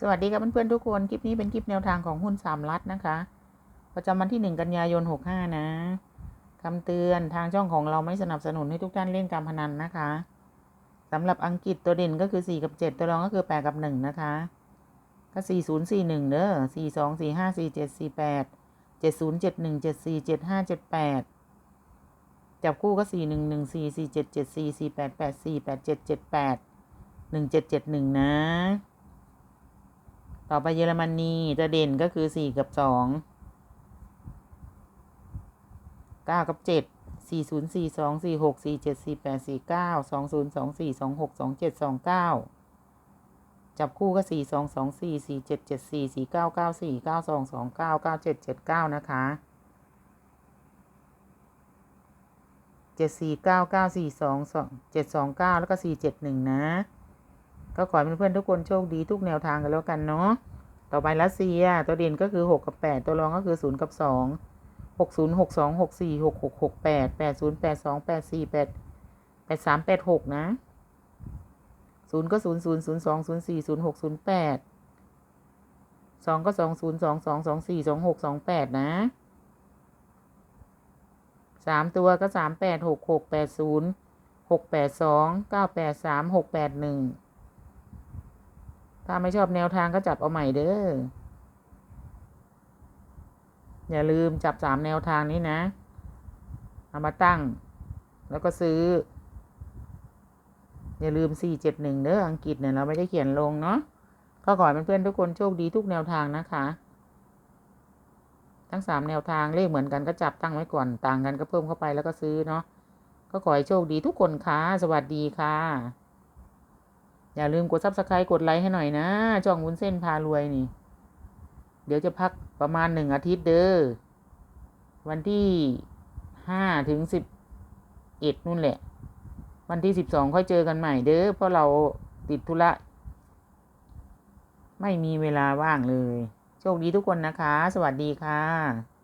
สวัสดีครับเพื่อนๆทุกคน คลิปนี้เป็นคลิปแนวทางของหุ้นสามรัฐนะคะ ประจำวันที่ 1 กันยายน 65 นะคำเตือนทางช่องของเราไม่สนับสนุนให้ทุกท่านเล่นการพนันนะคะสำหรับอังกฤษตัวเด่นก็คือ 4 กับ 7 ตัวรองก็คือ 8 กับ 1 นะคะ ก็ 4041 เด้อ42 45 47 48 70 71 74 75 78 จับคู่ก็ 4114 4774 4884 8778 1771 นะ ต่อไปเยอรมนีจะเด่นก็คือสี่กับสองเก้ากับเจ็ดสี่ศูนย์สี่สองสี่หกสี่เจ็ดสี่แปดสี่เก้าสองศูนย์สองสี่สองหกสองเจ็ดสองเก้าจับคู่ก็สี่สองสองสี่สี่เจ็ดเจ็ดสี่สี่เก้าเก้าสี่เก้าสองสองเก้าเก้าเจ็ดเจ็ดเก้านะคะเจ็ดสี่เก้าเก้าสี่สองสองเจ็ดสองเก้าแล้วก็สี่เจ็ดหนึ่งนะ ก็ขอให้เพื่อนๆทุกคนโชคดีทุกแนวทางกันแล้วกันเนาะ ต่อไปรัสเซียตัวเด่นก็คือหกกับแปดตัวรองก็คือศูนย์กับสองหกศูนย์หกสองหกสี่หกหกหกแปดแปดศูนย์แปดสองแปดสี่แปดแปดสามแปดหกนะศูนย์ก็ศูนย์ศูนย์ศูนย์สองศูนย์สี่ศูนย์หกศูนย์แปดสองก็สองศูนย์สองสองสองสี่สองหกสองแปดนะสามตัวก็สามแปดหกหกแปดศูนย์หกแปดสองเก้าแปดสามหกแปดหนึ่ง ถ้าไม่ชอบแนวทางก็จับเอาใหม่เด้อ อย่าลืมจับสามแนวทางนี้นะ เอามาตั้ง แล้วก็ซื้อ อย่าลืมสี่เจ็ดหนึ่งเด้ออังกฤษเนี่ยเราไม่ได้เขียนลงเนาะ ก็ขอให้เพื่อนๆทุกคนโชคดีทุกแนวทางนะคะ ทั้งสามแนวทางเลขเหมือนกันก็จับตั้งไว้ก่อน ต่างกันก็เพิ่มเข้าไปแล้วก็ซื้อเนาะ ก็ขอให้โชคดีทุกคนค่ะ สวัสดีค่ะ อย่าลืมกดซับสไครต์กดไลค์ให้หน่อยนะช่องวุ้นเส้นพารวยนี่ เดี๋ยวจะพักประมาณหนึ่งอาทิตย์เด้อวันที่ห้าถึงสิบเอ็ดนู่นแหละ วันที่สิบสองค่อยเจอกันใหม่เด้อเพราะเราติดธุระไม่มีเวลาว่างเลย โชคดีทุกคนนะคะ สวัสดีค่ะ